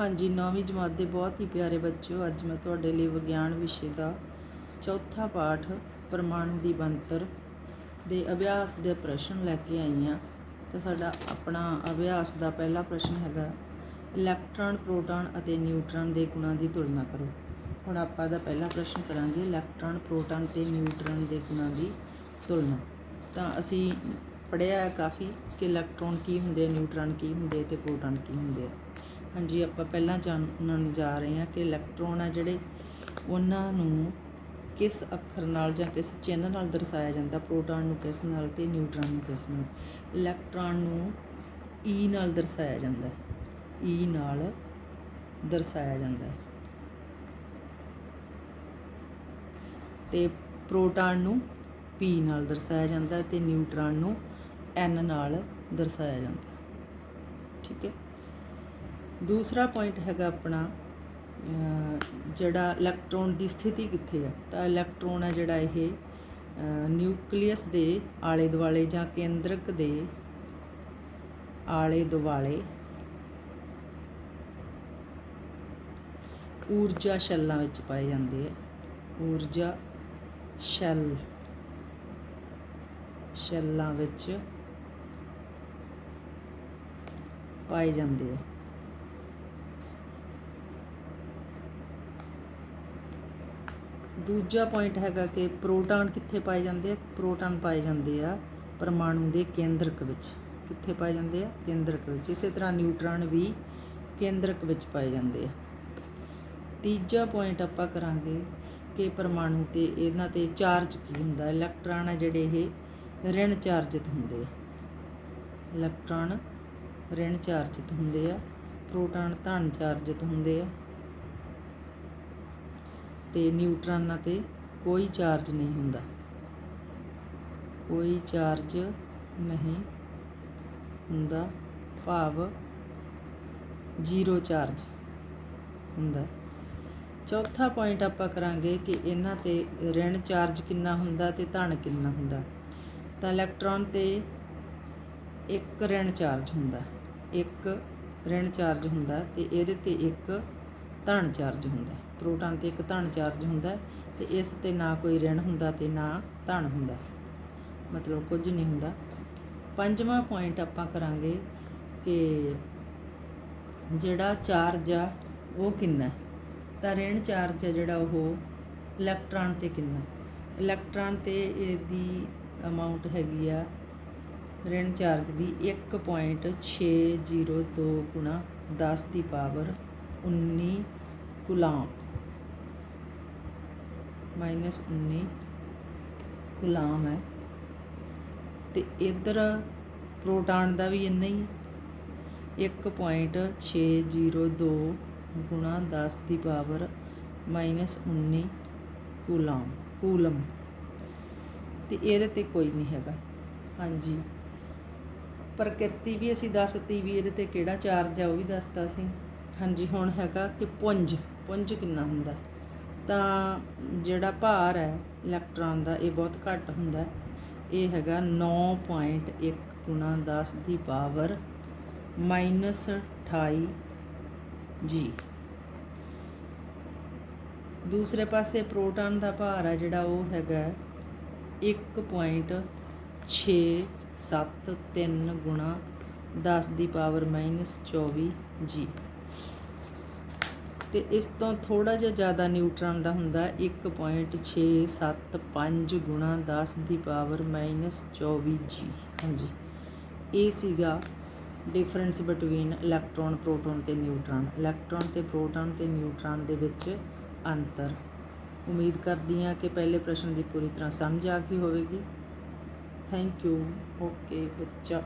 ਹਾਂਜੀ, ਨੌਵੀਂ ਜਮਾਤ ਦੇ ਬਹੁਤ ਹੀ ਪਿਆਰੇ ਬੱਚਿਓ, ਅੱਜ ਮੈਂ ਤੁਹਾਡੇ ਲਈ ਵਿਗਿਆਨ ਵਿਸ਼ੇ ਦਾ ਚੌਥਾ ਪਾਠ ਪਰਮਾਣੂ ਦੀ ਬਣਤਰ ਦੇ ਅਭਿਆਸ ਦੇ ਪ੍ਰਸ਼ਨ ਲੈ ਕੇ ਆਈ ਹਾਂ। ਤੇ ਸਾਡਾ ਆਪਣਾ ਅਭਿਆਸ ਦਾ ਪਹਿਲਾ ਪ੍ਰਸ਼ਨ ਹੈਗਾ, ਇਲੈਕਟ੍ਰੋਨ, ਪ੍ਰੋਟਾਨ ਅਤੇ ਨਿਊਟਰੋਨ ਦੇ ਗੁਣਾਂ ਦੀ ਤੁਲਨਾ ਕਰੋ। ਹੁਣ ਆਪਾਂ ਦਾ ਪਹਿਲਾ ਪ੍ਰਸ਼ਨ ਕਰਾਂਗੇ, ਇਲੈਕਟ੍ਰੋਨ, ਪ੍ਰੋਟਾਨ ਤੇ ਨਿਊਟਰੋਨ ਦੇ ਗੁਣਾਂ ਦੀ ਤੁਲਨਾ। ਤਾਂ ਅਸੀਂ ਪੜਿਆ ਕਾਫੀ ਕਿ ਇਲੈਕਟ੍ਰੋਨ ਕੀ ਹੁੰਦੇ ਨਿਊਟਰੋਨ ਕੀ ਹੁੰਦੇ ਤੇ ਪ੍ਰੋਟਾਨ ਕੀ ਹੁੰਦੇ ਆ। ਹਾਂਜੀ, ਆਪਾਂ ਪਹਿਲਾਂ ਜਾਣਨ ਜਾ ਰਹੇ ਹਾਂ ਕਿ ਇਲੈਕਟ੍ਰੋਨ ਆ ਜਿਹੜੇ ਉਹਨਾਂ ਨੂੰ ਕਿਸ ਅੱਖਰ ਨਾਲ ਜਾਂ ਕਿਸ ਚਿੰਨ੍ਹ ਨਾਲ ਦਰਸਾਇਆ ਜਾਂਦਾ, ਪ੍ਰੋਟਾਨ ਨੂੰ ਕਿਸ ਨਾਲ ਤੇ ਨਿਊਟਰੋਨ ਨੂੰ ਕਿਸ ਨਾਲ। ਇਲੈਕਟ੍ਰੋਨ ਨੂੰ ਈ ਨਾਲ ਦਰਸਾਇਆ ਜਾਂਦਾ ਈ e ਨਾਲ ਦਰਸਾਇਆ ਜਾਂਦਾ ਹੈ। ਤੇ ਪ੍ਰੋਟੋਨ ਨੂੰ P ਨਾਲ ਦਰਸਾਇਆ ਜਾਂਦਾ ਹੈ ਤੇ ਨਿਊਟਰੋਨ ਨੂੰ N ਨਾਲ ਦਰਸਾਇਆ ਜਾਂਦਾ ਠੀਕ ਹੈ? ਦੂਸਰਾ ਪੁਆਇੰਟ ਹੈਗਾ ਆਪਣਾ ਜਿਹੜਾ ਇਲੈਕਟ੍ਰੋਨ ਦੀ ਸਥਿਤੀ ਕਿੱਥੇ ਆ? ਤਾਂ ਇਲੈਕਟ੍ਰੋਨ ਹੈ ਜਿਹੜਾ ਇਹ ਨਿਊਕਲੀਅਸ ਦੇ ਆਲੇ ਦੁਆਲੇ ਜਾਂ ਕੇਂਦਰਕ ਦੇ ਆਲੇ ਦੁਆਲੇ ਊਰਜਾ ਸ਼ੈੱਲਾਂ ਵਿੱਚ ਪਾਏ ਜਾਂਦੇ ਆ। ਊਰਜਾ ਸ਼ੈੱਲ, ਸ਼ੈੱਲਾਂ ਵਿੱਚ ਪਾਏ ਜਾਂਦੇ ਆ। ਦੂਜਾ ਪੁਆਇੰਟ ਹੈਗਾ ਕਿ ਪ੍ਰੋਟਾਨ ਕਿੱਥੇ ਪਾਏ ਜਾਂਦੇ ਆ? ਪ੍ਰੋਟਾਨ ਪਾਏ ਜਾਂਦੇ ਆ ਪਰਮਾਣੂ ਦੇ ਕੇਂਦਰਕ ਵਿੱਚ। ਕਿੱਥੇ ਪਾਏ ਜਾਂਦੇ ਆ? ਕੇਂਦਰਕ ਵਿੱਚ। ਇਸੇ ਤਰ੍ਹਾਂ ਨਿਊਟਰੋਨ ਵੀ ਕੇਂਦਰਕ ਵਿੱਚ ਪਾਏ ਜਾਂਦੇ ਆ। ਤੀਜਾ ਪੁਆਇੰਟ ਆਪਾਂ ਕਰਾਂਗੇ ਕਿ ਪਰਮਾਣੂ ਤੇ ਇਹਨਾਂ ਤੇ ਚਾਰਜ ਕੀ ਹੁੰਦਾ? ਇਲੈਕਟ੍ਰੋਨ ਆ ਜਿਹੜੇ ਇਹ, ਰਿਣ ਚਾਰਜਿਤ ਹੁੰਦੇ ਆ। ਇਲੈਕਟ੍ਰੋਨ ਰਿਣ ਚਾਰਜਿਤ ਹੁੰਦੇ ਆ। ਪ੍ਰੋਟਾਨ ਧਨ ਚਾਰਜਿਤ ਹੁੰਦੇ ਆ। ਤੇ ਨਿਊਟਰੋਨਾਂ ਤੇ ਕੋਈ ਚਾਰਜ ਨਹੀਂ ਹੁੰਦਾ। ਕੋਈ ਚਾਰਜ ਨਹੀਂ ਹੁੰਦਾ। ਭਾਵ ਜ਼ੀਰੋ ਚਾਰਜ ਹੁੰਦਾ। ਚੌਥਾ ਪੁਆਇੰਟ ਆਪਾਂ ਕਰਾਂਗੇ ਕਿ ਇਹਨਾਂ ਤੇ ਰਿਣ ਚਾਰਜ ਕਿੰਨਾ ਹੁੰਦਾ ਤੇ ਧਨ ਕਿੰਨਾ ਹੁੰਦਾ। ਤਾਂ ਇਲੈਕਟ੍ਰੋਨ ਤੇ ਇੱਕ ਰਿਣ ਚਾਰਜ ਹੁੰਦਾ। ਇੱਕ ਰਿਣ ਚਾਰਜ ਹੁੰਦਾ ਤੇ ਇਹਦੇ ਤੇ ਇੱਕ ਧਨ ਚਾਰਜ ਹੁੰਦਾ ਪ੍ਰੋਟਾਨ ਤੇ ਇੱਕ ਧਨ ਚਾਰਜ ਹੁੰਦਾ ਤੇ ਇਸ ਤੇ ਨਾ ਕੋਈ ਰਿਣ ਹੁੰਦਾ ਤੇ ਨਾ ਧਨ ਹੁੰਦਾ। ਮਤਲਬ ਕੁਝ ਨਹੀਂ ਹੁੰਦਾ। ਪੰਜਵਾਂ ਪੁਆਇੰਟ ਆਪਾਂ ਕਰਾਂਗੇ ਕਿ ਜਿਹੜਾ ਚਾਰਜ ਆ, ਉਹ ਕਿੰਨਾ ਤਾਂ ਰਿਣ ਚਾਰਜ ਹੈ ਜਿਹੜਾ ਉਹ ਇਲੈਕਟ੍ਰੋਨ ਤੇ ਕਿੰਨਾ ਇਲੈਕਟ੍ਰੋਨ ਤੇ ਇਹਦੀ ਅਮਾਉਂਟ ਹੈਗੀ ਆ ਰਿਣ ਚਾਰਜ ਦੀ 1.602 ਗੁਣਾ 10 ਦੀ ਪਾਵਰ 19 ਕੁਲਾਮ ਮਾਈਨਸ 19 ਗੁਲਾਮ ਹੈ। ਤੇ ਇਧਰ ਪ੍ਰੋਟਾਨ ਦਾ ਵੀ ਇੰਨਾ ਹੀ 1.602 ਗੁਣਾ 10 ਦੀ ਪਾਵਰ ਮਾਈਨਸ 19 ਕੂਲਾਮ ਕੂਲਮ। ਤੇ ਇਹਦੇ ਤੇ ਕੋਈ ਨਹੀਂ ਹੈਗਾ। ਹਾਂਜੀ। ਪ੍ਰਕਿਰਤੀ ਵੀ ਅਸੀਂ ਦੱਸਤੀ ਵੀ ਇਹਦੇ ਤੇ ਕਿਹੜਾ ਚਾਰਜ ਆ, ਉਹ ਵੀ ਦੱਸਤਾ ਸੀ। ਹਾਂਜੀ, ਹੁਣ ਹੈਗਾ ਕਿ ਪੁੰਜ। ਪੁੰਜ ਕਿੰਨਾ ਹੁੰਦਾ? ਤਾਂ ਜਿਹੜਾ ਭਾਰ ਹੈ ਇਲੈਕਟ੍ਰੋਨ ਦਾ, ਇਹ ਬਹੁਤ ਘੱਟ ਹੁੰਦਾ। ਇਹ ਹੈਗਾ 9.1 ਗੁਣਾ 10 ਦੀ ਪਾਵਰ ਮਾਈਨਸ 28 ਜੀ ਦੂਸਰੇ ਪਾਸੇ ਪ੍ਰੋਟਾਨ ਦਾ ਭਾਰ ਹੈ ਜਿਹੜਾ, ਉਹ ਹੈਗਾ 1.673 ਗੁਣਾ 10 ਦੀ ਪਾਵਰ ਮਾਈਨਸ 24 ਜੀ ਤੇ ਇਸ ਤੋਂ ਥੋੜਾ ਜਿਹਾ ਜ਼ਿਆਦਾ ਨਿਊਟਰੋਨ ਦਾ ਹੁੰਦਾ 1.675 ਗੁਣਾ 10 ਦੀ ਪਾਵਰ ਮਾਈਨਸ 24 ਜੀ ਹਾਂਜੀ। ਇਹ ਸੀਗਾ ਡਿਫਰੈਂਸ ਬਿਟਵੀਨ ਇਲੈਕਟ੍ਰੋਨ ਪ੍ਰੋਟੋਨ ਤੇ ਨਿਊਟਰੋਨ ਇਲੈਕਟ੍ਰੋਨ ਤੇ ਪ੍ਰੋਟੋਨ ਤੇ ਨਿਊਟਰੋਨ ਦੇ ਵਿੱਚ ਅੰਤਰ। ਉਮੀਦ ਕਰਦੀ ਹਾਂ ਕਿ ਪਹਿਲੇ ਪ੍ਰਸ਼ਨ ਦੀ ਪੂਰੀ ਤਰ੍ਹਾਂ ਸਮਝ ਆ ਗਈ ਹੋਵੇਗੀ। ਥੈਂਕ ਯੂ ਓਕੇ ਬੱਚਾ।